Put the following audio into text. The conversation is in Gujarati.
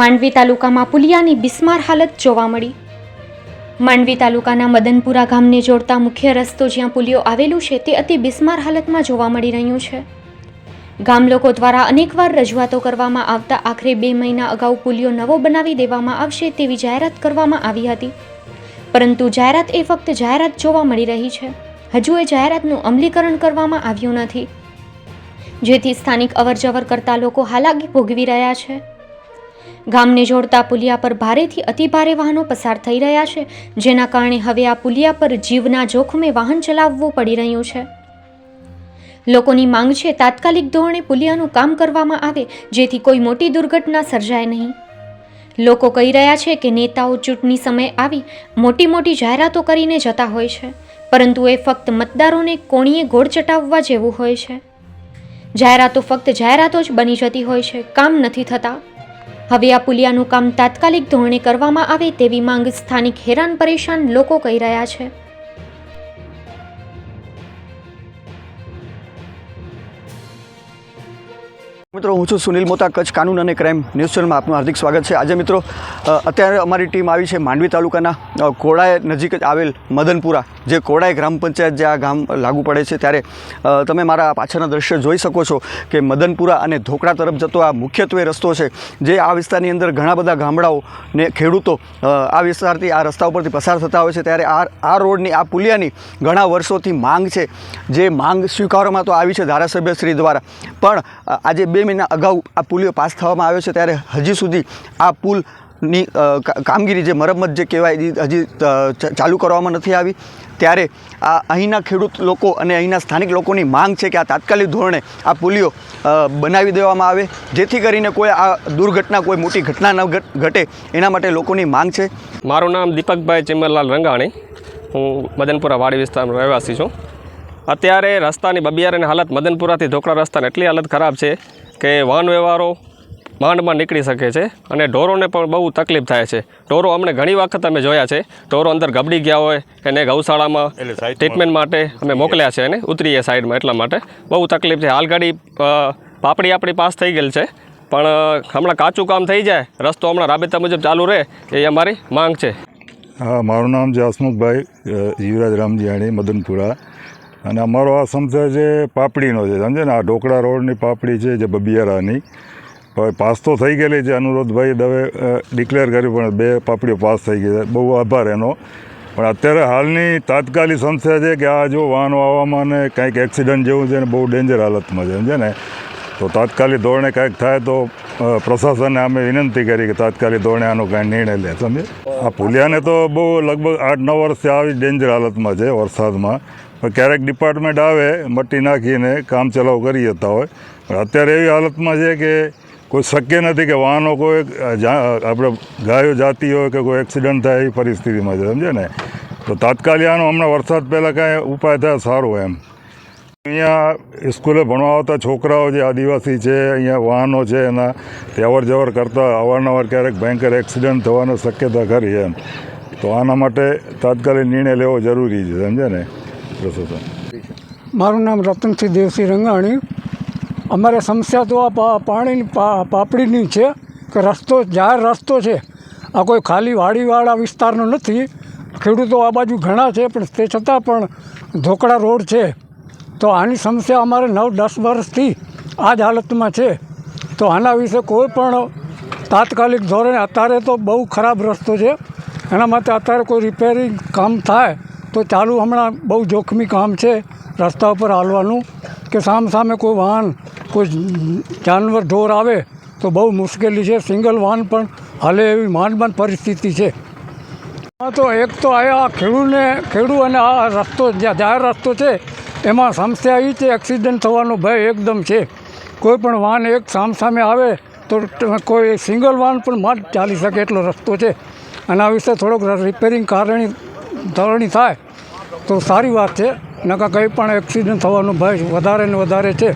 માંડવી તાલુકામાં પુલિયાની બિસ્માર હાલત જોવા મળી. માંડવી તાલુકાના મદનપુરા ગામને જોડતા મુખ્ય રસ્તો જ્યાં પુલિયો આવેલું છે તે અતિ બિસ્માર હાલતમાં જોવા મળી રહ્યું છે. ગામ લોકો દ્વારા અનેકવાર રજૂઆતો કરવામાં આવતા આખરે બે મહિના અગાઉ પુલિયો નવો બનાવી દેવામાં આવશે તેવી જાહેરાત કરવામાં આવી હતી. પરંતુ જાહેરાત એ ફક્ત જાહેરાત જોવા મળી રહી છે. હજુ એ જાહેરાતનું અમલીકરણ કરવામાં આવ્યું નથી. જેથી સ્થાનિક અવરજવર કરતા લોકો હાલાકી ભોગવી રહ્યા છે. ગામને જોડતા પુલિયા પર ભારેથી અતિભારે વાહનો પસાર થઈ રહ્યા છે, જેના કારણે હવે આ પુલિયા પર જીવના જોખમે વાહન ચલાવવું પડી રહ્યું છે. લોકોની માંગ છે તાત્કાલિક ધોરણે પુલિયાનું કામ કરવામાં આવે, જેથી કોઈ મોટી દુર્ઘટના સર્જાય નહીં. લોકો કહી રહ્યા છે કે નેતાઓ ચૂંટણી સમયે આવી મોટી મોટી જાહેરાતો કરીને જતા હોય છે, પરંતુ એ ફક્ત મતદારોને કોણીએ ગોળ ચટાવવા જેવું હોય છે. જાહેરાતો ફક્ત જાહેરાતો જ બની જતી હોય છે, કામ નથી થતા. હવે આ પુલિયાનું કામ તાત્કાલિક ધોરણે કરવામાં આવે તેવી માંગ સ્થાનિક હેરાન પરેશાન લોકો કહી રહ્યા છે. મિત્રો, હું છું સુનિલ મોતા, કચ્છ કાનૂન અને ક્રાઇમ ન્યૂઝ ચેનલમાં આપનું હાર્દિક સ્વાગત છે. આજે મિત્રો અત્યારે અમારી ટીમ આવી છે માંડવી તાલુકાના ઘોડાએ નજીક જ આવેલ મદનપુરા. જે કોડાય ગ્રામ પંચાયત જે આ ગામ લાગુ પડે છે ત્યારે તમે મારા પાછળના દ્રશ્ય જોઈ શકો છો કે મદનપુરા અને ધોકડા તરફ જતો આ મુખ્યત્વે રસ્તો છે, જે આ વિસ્તારની અંદર ઘણા બધા ગામડાઓ ને ખેડૂતો આ વિસ્તારથી આ રસ્તા ઉપરથી પસાર થતા હોય છે. ત્યારે આ આ રોડની, આ પુલિયાની ઘણા વર્ષોથી માંગ છે, જે માંગ સ્વીકારવામાં તો આવી છે ધારાસભ્ય શ્રી દ્વારા. પણ આજે બે મહિના અગાઉ આ પુલિયો પાસ થવામાં આવ્યો છે, ત્યારે હજી સુધી આ પુલની કા- કામગીરી જે મરમ્મત જે કહેવાય હજી ચાલુ કરવામાં નથી આવી. ત્યારે આ અહીંના ખેડૂત લોકો અને અહીંના સ્થાનિક લોકોની માંગ છે કે આ તાત્કાલિક ધોરણે આ પુલીઓ બનાવી દેવામાં આવે. જેથી કરીને કોઈ આ દુર્ઘટના, કોઈ મોટી ઘટના ન ઘટ- એના માટે લોકોની માંગ છે. મારું નામ દીપકભાઈ ચિમરલાલ રંગાણી. હું મદનપુરા વાડી વિસ્તારનો રહેવાસી છું. અત્યારે રસ્તાની બબિયારની હાલત મદનપુરાથી ધોકડા રસ્તાની એટલી હાલત ખરાબ છે કે વાહન વ્યવહારો માંડમાં નીકળી શકે છે અને ઢોરોને પણ બહુ તકલીફ થાય છે. ઢોરો અમને ઘણી વખત અમે જોયા છે. ઢોરો અંદર ગબડી ગયા હોય એને ગૌશાળામાં ટ્રીટમેન્ટ માટે અમે મોકલ્યા છે એને ઉતરીએ સાઈડમાં એટલા માટે. બહુ તકલીફ છે. હાલગાડી પાપડી આપણી પાસ થઈ ગયેલ છે. પણ હમણાં કાચું કામ થઈ જાય. રસ્તો હમણાં રાબેતા મુજબ ચાલુ રહે એ અમારી માંગ છે. હા મારું નામ છે હસમુખભાઈ યુવરાજ રામજીયાણી મદનપુરા. અને અમારો આ સમસ્યા છે પાપડીનો છે. સમજે ને? આ ઢોકળા રોડની પાપડી છે જે બબિયારાની. હવે પાસ તો થઈ ગયેલી છે. અનુરોધભાઈ દવે ડિક્લેર કર્યું, પણ બે પાપડીઓ પાસ થઈ ગઈ છે. બહુ આભાર એનો. પણ અત્યારે હાલની તાત્કાલિક સમસ્યા છે કે આ જો વાહનો આવવામાં ને કંઈક એક્સિડન્ટ જેવું છે ને બહુ ડેન્જર હાલતમાં છે. સમજે ને? તો તાત્કાલિક ધોરણે કાંઈક થાય તો પ્રશાસને અમે વિનંતી કરી કે તાત્કાલિક ધોરણે આનો કાંઈ નિર્ણય લે. સમજે આ પુલિયાને તો બહુ લગભગ આઠ નવ વર્ષથી આવી ડેન્જર હાલતમાં છે વરસાદમાં. પણ ક્યારેક ડિપાર્ટમેન્ટ આવે મટી નાખીને કામ ચલાવ કરી જતા હોય. પણ અત્યારે એવી હાલતમાં છે કે કોઈ શક્ય નથી કે વાહનો કોઈ આપણે ગાયો જાતી હોય કે કોઈ એક્સિડન્ટ થાય એ પરિસ્થિતિમાં છે સમજે ને? તો તાત્કાલિક આનો હમણાં વરસાદ પહેલાં કાંઈ ઉપાય થાય સારું એમ. અહીંયા સ્કૂલે ભણવા આવતા છોકરાઓ જે આદિવાસી છે, અહીંયા વાહનો છે એના તે અવર જવર કરતાં અવારનવાર ક્યારેક ભયંકર એક્સિડન્ટ થવાની શક્યતા ખરી એમ. તો આના માટે તાત્કાલિક નિર્ણય લેવો જરૂરી છે સમજે ને મારું નામ રતનસિંહ દેવસિંહ રંગાણી. અમારે સમસ્યા તો આ પાણીની પાપડીની છે કે રસ્તો, જાહેર રસ્તો છે. આ કોઈ ખાલી વાડીવાળા વિસ્તારનો નથી. ખેડૂતો આ બાજુ ઘણા છે, પણ તે છતાં પણ ધોકડા રોડ છે. તો આની સમસ્યા અમારે નવ, દસ વર્ષથી આ જ હાલતમાં છે. તો આના વિશે કોઈ પણ તાત્કાલિક ધોરણે અત્યારે તો બહુ ખરાબ રસ્તો છે. એના માટે અત્યારે કોઈ રિપેરિંગ કામ થાય તો ચાલુ હમણાં બહુ જોખમી કામ છે રસ્તા ઉપર હાલવાનું. કે સામ સામે કોઈ વાહન કોઈ જાનવર ઢોર આવે તો બહુ મુશ્કેલી છે. સિંગલ વાહન પણ હાલે એવી માંડમાંડ પરિસ્થિતિ છે. હા તો એક તો આ આ ખેડૂને, ખેડૂ અને આ રસ્તો જાહેર રસ્તો છે, એમાં સમસ્યા એ છે એક્સિડન્ટ થવાનો ભય એકદમ છે. કોઈ પણ વાહન એક સામ સામે આવે તો કોઈ સિંગલ વાહન પણ માટ ચાલી શકે એટલો રસ્તો છે. આના વિશે થોડોક રિપેરિંગ કારણી, ધોરણી થાય તો સારી વાત છે. નકા કંઈ પણ એક્સિડન્ટ થવાનો ભય વધારે ને વધારે છે.